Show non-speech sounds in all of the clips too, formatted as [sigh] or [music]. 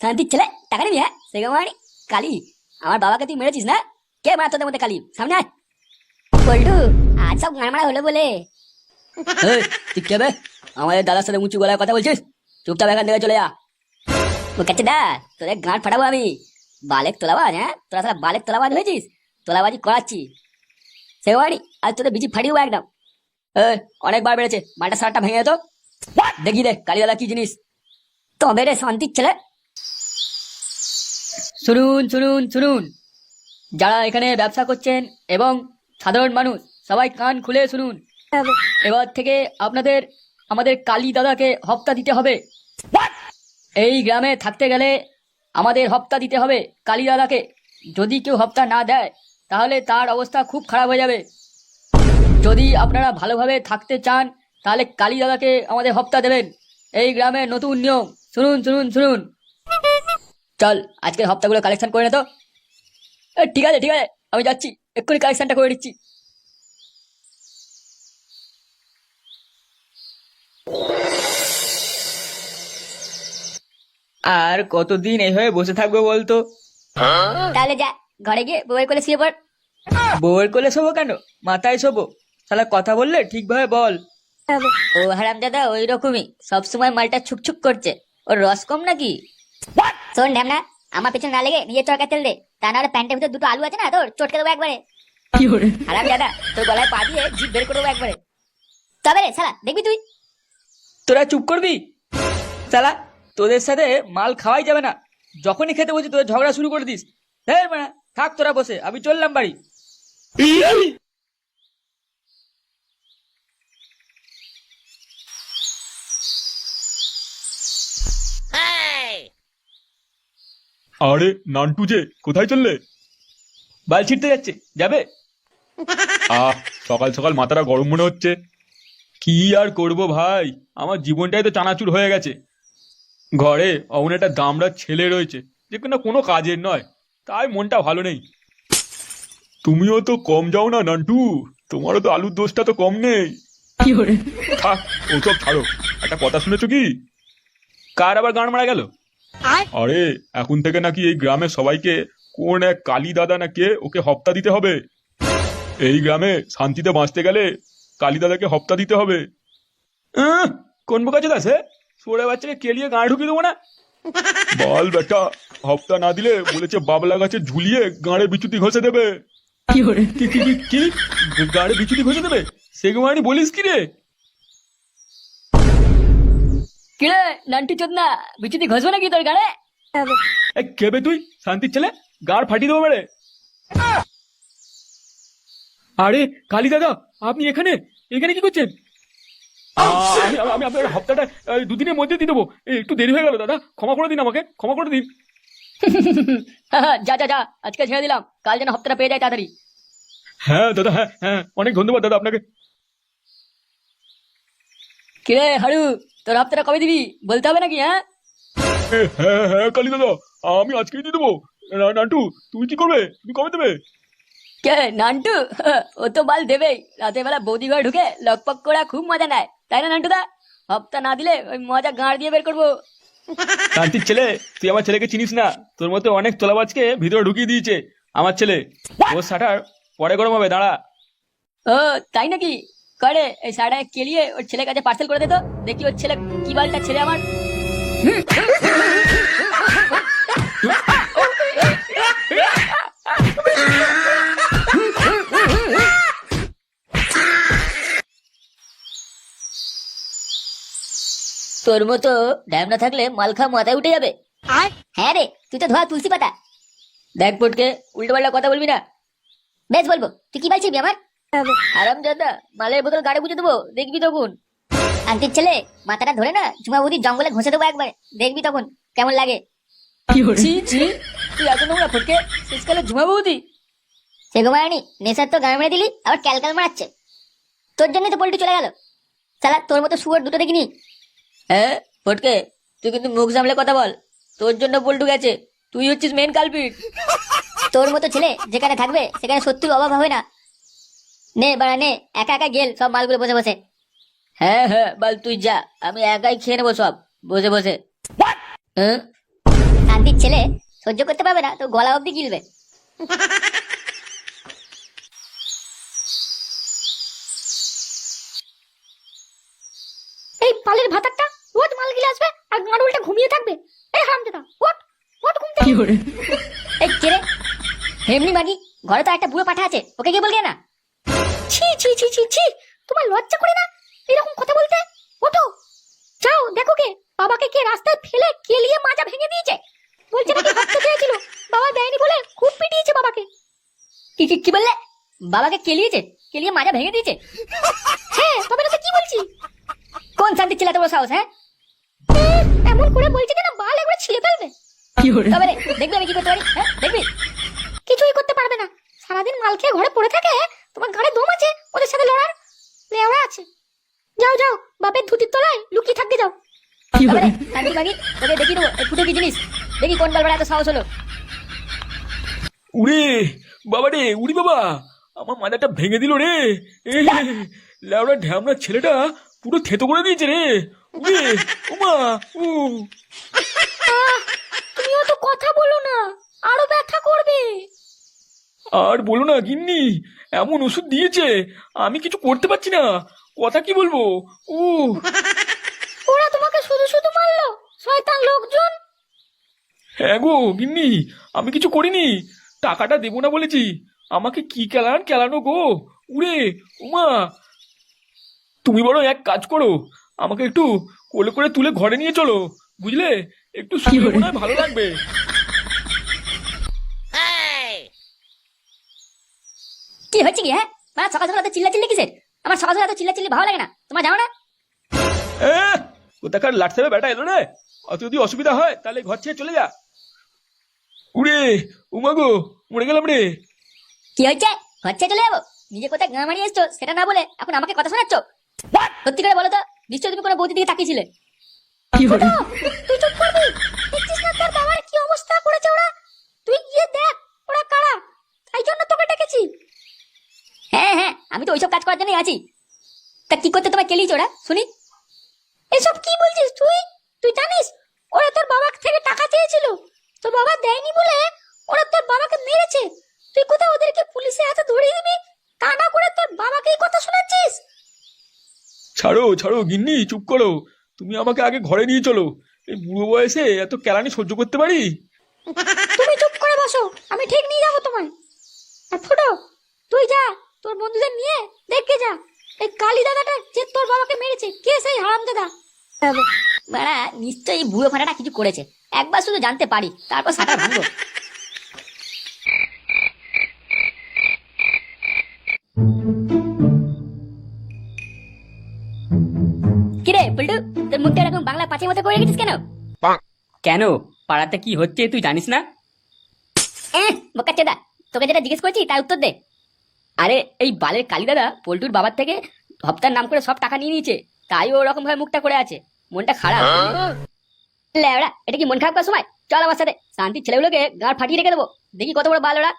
শান্তির ছেলে টাকা নিবি হ্যাঁ? সে মানে কালি। আমার বাবাকে তুই মেরেছিস না? কে মারা তোদের মধ্যে কালি? সামনে আয়। আজ সব গান মারা হলো বলে। তুই কে বে আমাদের দাদার সাথে উঁচু গলায় কথা বলছিস? চুপচাপ এখান থেকে চলে যা। কাছে দা তোদের গাঁট ফাটাবো আমি। বালেক তোলাবাজ হ্যাঁ? তোরা সারা বালেক তোলাবাজ হয়েছিস? তোলাবাজি করাচ্ছি। সে বাড়ি আজ তোদের বিচি ফাটিয়ে দেবো একদম। অনেকবার বেড়েছে মালটা সারটা ভেঙে যেত দেখি রে কালীদাদা কি জিনিস। তবে রে শান্তির ছেলে শুনুন শুনুন শুনুন যারা এখানে ব্যবসা করছেন এবং সাধারণ মানুষ সবাই কান খুলে শুনুন। এবার থেকে আপনাদের আমাদের কালী দাদাকে হপ্তা দিতে হবে। এই গ্রামে থাকতে গেলে আমাদের হপ্তা দিতে হবে কালী দাদাকে। যদি কেউ হপ্তা না দেয় তাহলে তার অবস্থা খুব খারাপ হয়ে যাবে। যদি আপনারা ভালোভাবে থাকতে চান তাহলে কালী দাদাকে আমাদের হপ্তা দেবেন। এই গ্রামে নতুন নিয়ম। শুনুন শুনুন শুনুন। চল আজকের হপ্তাগুলো কালেকশন করে নে তো। ঠিক আছে ঠিক আছে আমি যাচ্ছি। এক্ষুনি কালেকশনটা করে দিচ্ছি আর কতদিন এইভাবে বসে থাকব বলতো? তাহলে যা ঘরে গিয়ে বউয়ের কোলে শুয়ে পড়। বউয়ের কোলে শোবো কেন? মাথায় শোবো। তাহলে কথা বললে ঠিকভাবে বল। ও হারাম দাদা ওই রকমই সবসময় মালটা ছুকছুক করছে। ওর রস কম নাকি? শোন ঢ্যামনা আমার পেছনে না লেগে নিজের চরকা তেল দে। তা নাহলে প্যান্টের ভিতর দুটো আলু আছে না তোর চটকে দেবো একবারে। হারাম দাদা তোর গলায় পা দিয়ে জিভ বের করে দেবো একবারে। তবে রে শালা দেখবি তুই? তোরা চুপ করবি? শালা তোদের সাথে মাল খাওয়াই যাবে না। যখনই খেতে বলছি তোদের ঝগড়া শুরু করে দিস। হ্যাঁ মানে থাক তোরা বসে আমি চললাম বাড়ি। আরে নান্টু যে কোথায় চললে? বাল ছিটতে যাচ্ছে যাবে? আহ সকাল সকাল মাথাটা গরম মনে হচ্ছে। কি আর করব ভাই? আমার জীবনটাই তো চানাচুর হয়ে গেছে। ঘরে অমন একটা দামড়া ছেলে রয়েছে যে কিনা কোনো কাজের নয় তাই মনটা ভালো নেই। তুমিও তো কম যাও না নান্টু। তোমারও তো আলুর দোষটা তো কম নেই। থাক ওসব ছাড়ো। একটা কথা শুনেছো কি? কার আবার গান মারা গেল? আরে এখন থেকে নাকি এই গ্রামের সবাইকে কোন এক কালী দাদা না কে ওকে হপ্তা দিতে হবে? এই গ্রামে শান্তিতে বাঁচতে গেলে কালী দাদাকে হপ্তা দিতে হবে। আহ, কোন বোকা চলে আসে সোরে বাচ্চাকে কেলিয়ে গাঁ ঢুকিয়ে দেবো না? বল বেটা হপ্তা না দিলে বলেছে বাবলা গাছে ঝুলিয়ে গাঁড়ে বিচুতি ঘষে দেবে। কি কি কি কি গাড়ি বিচুতি ঘষে দেবে? সেগুমানি বলিস কি রে? কিরে নান্টি চোদনা বিচুতি ঘষবে নাকি তোর গাড়ে এ, কেবে তুই শান্তির ছেলে গাড় ফাটিয়ে দেবো বেড়ে আরে কালী দাদা আপনি এখানে এখানে কি করছেন আমি আমি- আপনার হপ্তাটা দুদিনের মধ্যে দিয়ে দেবো একটু দেরি হয়ে গেল দাদা ক্ষমা করে দিন আমাকে ক্ষমা করে দিন যা যা যা আজকে ছেড়ে দিলাম কাল যেন হপ্তাটা পেয়ে যায় তাড়াতাড়ি হ্যাঁ দাদা হ্যাঁ হ্যাঁ অনেক ধন্যবাদ দাদা আপনাকে কিরে হারু তোর হপ্তাটা কবে দিবি? বলতে হবে নাকি হ্যাঁ? হ্যাঁ হ্যাঁ কালী দাদা আমি আজকেই দিয়ে দেবো। নান্টু তুমি কি করবে? তুমি কবে দেবে? কে নান্টু? [laughs] ও তো বাল দেবেই। রাতের বেলা বৌদি ঘরে ঢুকে লকপক করা খুব মজা নেয়। তাই না নান্টুদা হপ্তা না দিলে ওই মজা গাঁড় দিয়ে বের করব। ছেলে তুই আমার ছেলেকে চিনিস না? তোর মতো অনেক তোলাবাজকে ভিতরে ঢুকিয়ে দিয়েছে। আমার ছেলে শাটার পরে গরম হবে দাঁড়া। ও তাই নাকি? করে এই কেলিয়ে ওর ছেলের কাছে পার্সেল করে দে তো। দেখি ওর ছেলে কি বালটা ছেলে আমার। তোর মতো ড্যাম না থাকলে মালখা মাথায় উঠে যাবে। আর? হ্যাঁ রে তুই তো ধোয়া তুলসী পাতা। দেখ পটকে উল্টো পাল্টা কথা বলবি না। বেশ বলব তুই কি বলছিস আমার? আরাম দাদা মালের বোতল গাড়ি বুঝে দেবো দেখবি তখন। আন্টির ছেলে মাথাটা ধরে না ঝুমা বুদি জঙ্গলে ঘষে দেবো একবার দেখবি তখন কেমন লাগে। ছি ছি তুই এত নোংরা ফটকে? শেষকালে ঝুমা বৌদি। সে গোমারানি নেশার তো গান মেরে দিলি আবার ক্যালকাল মারাচ্ছে। তোর জন্যই তো পোল্ট্রি চলে গেল। সালা তোর মতো শুয়ার দুটো দেখিনি। হ্যাঁ ফটকে তুই কিন্তু মুখ সামলে কথা বল। তোর জন্য পল্টু গেছে তুই হচ্ছিস মেন কালপিট তোর মতো ছেলে যেখানে থাকবে সেখানে সত্যির অভাব হবে না। নে বাড়া নে। একা একা গেল সব মালগুলো বসে বসে। হ্যাঁ হ্যাঁ বল তুই যা। আমি একাই খেয়ে নেব সব। বসে বসে। হ্যাঁ? শান্তির ছেলে সহ্য করতে পারবে না তো গলা অব্দি গিলবে। এই পালের ভাতারটা রোজ মাল গিলে আসবে আর গাঁড়ুলটা ঘুমিয়ে থাকবে। এই হারামজাদা ওট ওট ঘুম থেকে এই কেরে হেমনি মাগি ঘরে তো একটা বুড়ো পাঠা আছে ওকে গিয়ে বলগে না। ছি ছি ছি ছি। তোমার লজ্জা করে না? এরকম কথা বলতে? ওঠো। যাও দেখো কে। বাবাকে কে রাস্তায় ফেলে কেলিয়ে মাজা ভেঙে দিয়েছে? বলছে নাকি হাতটা চেয়েছিল। বাবা দেয়নি বলে খুব পিটিয়েছে বাবাকে। কি কি কি বললে? বাবাকে কেলিয়েছে? কেলিয়ে মাজা ভেঙে দিয়েছে? হ্যাঁ তবে তো কি বলছি? কোন শান্তির ছেলে এত সাহস হ্যাঁ? এমন করে বলছে যেন বাল একবার ছিঁড়ে ফেলবে। তবে দেখবি আমি কি করতে পারি হ্যাঁ? দেখবি? কিছুই করতে পারবে না। সারাদিন মাল খেয়ে ঘরে পড়ে থাকে তোমার ঘরে দম আছে? ওদের সাথে লড়ার লেওড়া আছে। যাও যাও বাপের ধুতির তলায় লুকিয়ে থাকতে যাও। দেখি দেবো ফুটো কি জিনিস? দেখি কোন বালবাড়া এত সাহস হলো। উড়ে বাবা রে উড়ি বাবা আমার মাথাটা ভেঙে দিল রে। এ, লেওড়া ঢ্যামড়া ছেলেটা পুরো থেতো করে দিয়েছে রে। উড়ে উমা উ। তুমিও তো কথা বলো না আরও ব্যথা করবে। আর বলো না গিন্নি এমন ওষুধ দিয়েছে আমি কিছু করতে পারছি না। কথা কি বলব? উ ওরা তোমাকে শুধু শুধু মারলো? শয়তান লোকজন? হ্যাঁ গো গিন্নি আমি কিছু করিনি। টাকাটা দেবো না বলেছি। আমাকে কি কেলান কেলানো গো? উড়ে উমা। তুমি বড় এক কাজ করো আমাকে একটু কোলে করে তুলে ঘরে নিয়ে চলো বুঝলে? একটু শুয়ে হয় ভালো লাগবে। কি হচ্ছে কি হ্যাঁ? মানে সকাল সকাল এত চিল্লা চিল্লি কিসের? আমার সকাল সকাল এত চিল্লা চিল্লি ভালো লাগে না। তোমার যাও না? কোথাকার লাটসাবে বেটা এলো রে? অত যদি অসুবিধা হয় তাহলে ঘর ছেড়ে চলে যা। উড়ে উমা গো মরে গেলাম রে। কি হচ্ছে হচ্ছে চলে যাব? নিজে কোথায় গাঁ মারিয়ে এসছো সেটা না বলে এখন আমাকে কথা শোনাচ্ছ? সত্যি করে বলো তো নিশ্চয়ই তুমি কোনো বৌদি দিকে তাকিয়েছিলে? ফুটো, তুই চুপ করবি দেখছিস না তোর বাবার কি অবস্থা করেছে ওরা তুই গিয়ে দেখ ওরা কারা তাই জন্য তোকে ডেকেছি হ্যাঁ হ্যাঁ আমি তো ওইসব কাজ করার জন্যই আছি। তা কি করতে তোমায় কেলিয়েছো ওরা? শুনি। এসব কি বলছিস তুই? তুই জানিস ওরা তোর বাবা থেকে টাকা চেয়েছিল। তোর বাবা দেয়নি বলে ওরা তোর বাবাকে মেরেছে। তুই কোথাও ওদেরকে পুলিশে হাতে ধরিয়ে দিবি? তা না করে তোর বাবাকে এই কথা শোনাচ্ছিস? ছাড়ো ছাড়ো গিন্নি চুপ করো। তুমি আমাকে আগে ঘরে নিয়ে চলো। এই বুড়ো বয়সে এত কেলানি সহ্য করতে পারি? তুমি চুপ করে বসো আমি ঠিক নিয়ে যাব তোমায়। আর ফুটো তুই যা। তোর বন্ধুদের নিয়ে দেখে যা। এই কালী দাদাটা যে তোর বাবাকে মেরেছে কে সেই হারাম দাদা? মানে নিশ্চয়ই বুড়ো ফাটাটা কিছু করেছে। একবার শুধু জানতে পারি তারপর সাঁটার ভাঙবো। কিরে পল্টু তোর মুখটা এরকম বাংলা পাঁচের মতো করে রেখেছিস কেন? কেন? পাড়াতে কি হচ্ছে তুই জানিস না? বোকা চেদা তোকে যেটা জিজ্ঞেস করছি তার উত্তর দে। আরে এই বালের কালী দাদা পল্টুর বাবার থেকে হপ্তার নাম করে সব টাকা নিয়ে নিয়েছে তাই ও ওরকম ভাবে মুখটা করে আছে। মনটা খারাপ। লেওড়া এটা কি মন খারাপ করার সময়? চল আমার সাথে শান্তির ছেলেগুলোকে গাঁড় ফাটিয়ে রেখে দেবো। দেখি কত বড় বাল ওরা।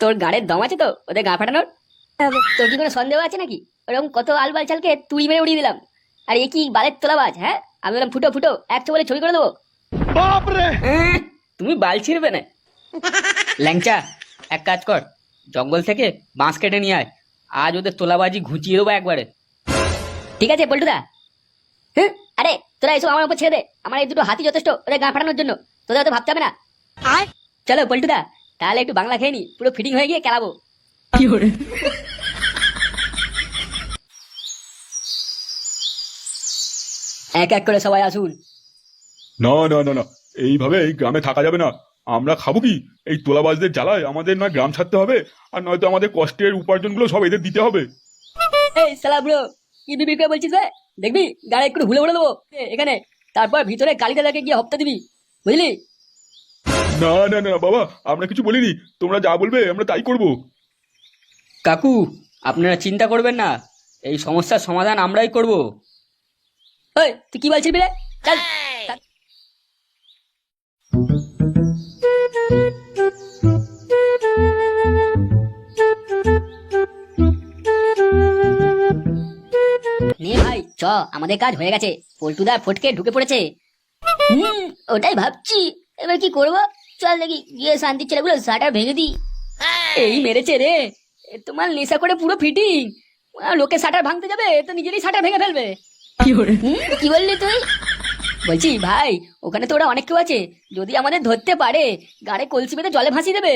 তোর গাড়ের দম আছে তো? ওদের গা ফাটানোর? তোর কি কোনো সন্দেহ আছে নাকি? ওরকম কত আলবাল চালকে তুই মেরে উড়িয়ে দিলাম। আর এ কি বালের তোলাবাজ হ্যাঁ? আমি বললাম ফুটো ফুটো একশো বলে ছবি করে দেবো। তুমি বাল ছিড়বে না। ল্যাংচা এক কাজ কর জঙ্গল থেকে বাঁশ কেটে নিয়ে আয়। আজ ওদের তোলাবাজি ঘুচিয়ে দেবো একবারে। ঠিক আছে পল্টুদা হ্যাঁ আরে তোরা এসব আমার উপর ছেড়ে দে। আমার এই দুটো হাতি যথেষ্ট ওদের গা ফাটানোর জন্য। তোদের তো ভাবতে হবে না। চলো পল্টুদা তাহলে একটু বাংলা খেয়ে নি পুরো ফিটিং হয়ে গিয়ে খেলাবো। এক এক করে সবাই আসুন। না না না না এইভাবে এই গ্রামে থাকা যাবে না। আমরা খাব কি? এই তোলাবাজদের জ্বালায় আমাদের না গ্রাম ছাড়তে হবে আর নয়তো আমাদের কষ্টের উপার্জনগুলো সব এদের দিতে হবে। এই সালা ব্রো কি বিবি করে বলছিস রে? দেখবি গাড়ি একটু ভুলে ভুলে দেবো। এখানে তারপর ভিতরে কালী দাদাকে গিয়ে হপ্তা দিবি। বুঝলি? না না না বাবা আমরা কিছু বলিনি। তোমরা যা বলবে আমরা তাই করব। কাকু আপনারা চিন্তা করবেন না। এই সমস্যার সমাধান আমরাই করব। ওই তুই কি বলছিস রে? চল। চ আমাদের কাজ হয়ে গেছে। পল্টুদার ফটকে ঢুকে পড়েছে। হুম ওটাই ভাবছি। এবার কি করব? চল দেখি গিয়ে শান্তি ছেলেগুলো শাটার ভেঙে দিই। এই মেরেছে রে। তোমার নেশা করে পুরো ফিটিং। লোকে শাটার ভাঙতে যাবে তো নিজেরই শাটার ভেঙে ফেলবে। হুম, কি বললি তুই? বলছি ভাই ওখানে তো ওরা অনেক কেউ আছে। যদি আমাদের ধরতে পারে গাড়ে কলসি বেঁধে জলে ভাসিয়ে দেবে।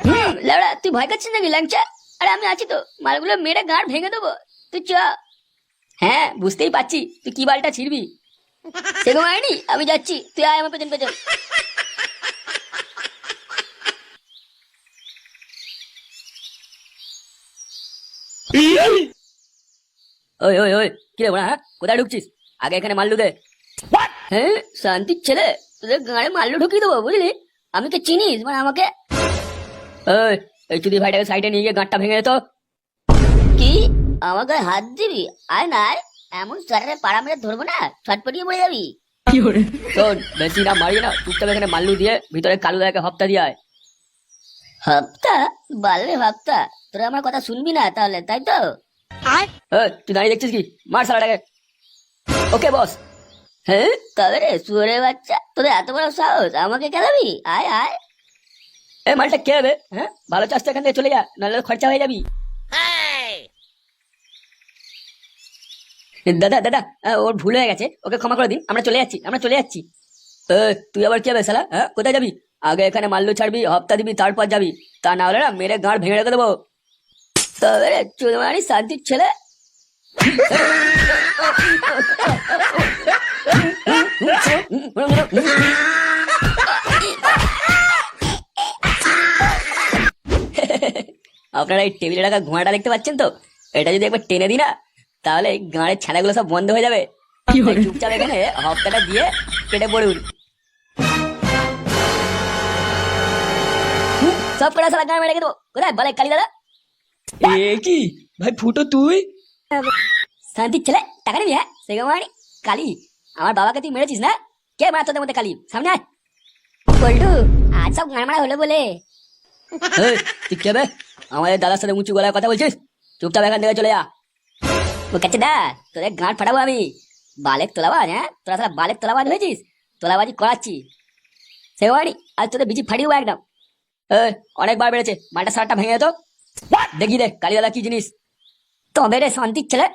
হুম। তুই ভয় করছিস নাকি ল্যাংচা? আরে আমি আছি তো। মালগুলো মেরে গাঁড় ভেঙে দেবো। তুই চ। হ্যাঁ বুঝতেই পারছি। তুই কি বালটা ছিড়বি? সেরকম হয়নি আমি যাচ্ছি। তুই আয় আমার পেছন পেছন। ওই ওই ওই কি রে বড়া হ্যাঁ? কোথায় ঢুকছিস? আগে এখানে মাল্লু দে। হ্যাঁ শান্তির ছেলে। তোদের গাঁড়ে মাল্লু ঢুকিয়ে দেবো বুঝলি? আমি কে চিনিস মানে আমাকে ওই এই চুদি ভাইটাকে সাইডে নিয়ে গিয়ে গাঁটটা ভেঙে দে তো। আমাকে হাত দিবি? আয় না আয়। এমন স্যারের পাড়া মেরে ধরবো না ছটপটিয়ে পড়ে যাবি। শোন বেশি না মারিয়ে না চুপচাপ এখানে মাল্লু দিয়ে ভিতরে কালু দাকে হপ্তা দিয়ে আয়। হাপ্তা বালরে হাপ্তা তোরা আমার কথা শুনবি না তাহলে তাই তো? তুই দাঁড়িয়ে দেখছিস কি? মার সালাটাকে ওকে বস। হ্যাঁ? তবে রে সুরে বাচ্চা তোদের এত বড় সাহস আমাকে খেলাবি? আয় আয়। এই মালটা কে হবে হ্যাঁ? ভালো চাষটা এখান থেকে চলে যা নাহলে খরচা হয়ে যাবি। দাদা দাদা ওর ভুল হয়ে গেছে। ওকে ক্ষমা করে দিন। আমরা চলে যাচ্ছি, আমরা চলে যাচ্ছি। তুই আবার কি হবে সালা হ্যাঁ কোথায় যাবি? আগে এখানে মাল্লু ছাড়বি, হপ্তা দিবি, তারপর যাবি। তা না হলে না মেরে গাঁড় ভেঙে রেখে দেবো। তবে রে চুদমানি শান্তির ছেলে। আপনারা এই টেবিলে রাখা ঘোড়াটা দেখতে পাচ্ছেন তো? এটা যদি একবার টেনে দিই না তাহলে গাঁড়ের ছানাগুলো সব বন্ধ হয়ে যাবে? চুপচাপ এখানে হপ্তাটা দিয়ে কেটে পড়ুন সব কটা সালা গাঁড় মেরে দেবো কোথায়? বলে কালী দাদা। এ কি? ভাই ফুটো তুই? শান্তির ছেলে টাকা নিবি হ্যাঁ? সে মানে কালী। আমার বাবাকে তুই মেরেছিস না? কে মারা তোদের মধ্যে কালী? সামনে আয়। পল্টু আজ সব গান মারা হলো বলে। তুই কে আমাদের দাদার সাথে উঁচু গলায় কথা বলছিস? চুপচাপ এখান থেকে চলে যা। ও কাছে দা তোদের গাঁট ফাটাবো আমি। বালের তোলাবাজ হ্যাঁ? তোরা সারা বালের তোলাবাজ হয়েছিস? তোলাবাজি করাচ্ছি। সে মানে আজ তোদের বিচি ফাটিয়ে দেবো একদম। অনেকবার বেড়েছে। মালটা সারটা ভেঙে যেত দেখি দে কালী কি জিনিস। তবে রে শান্তির ছেলে।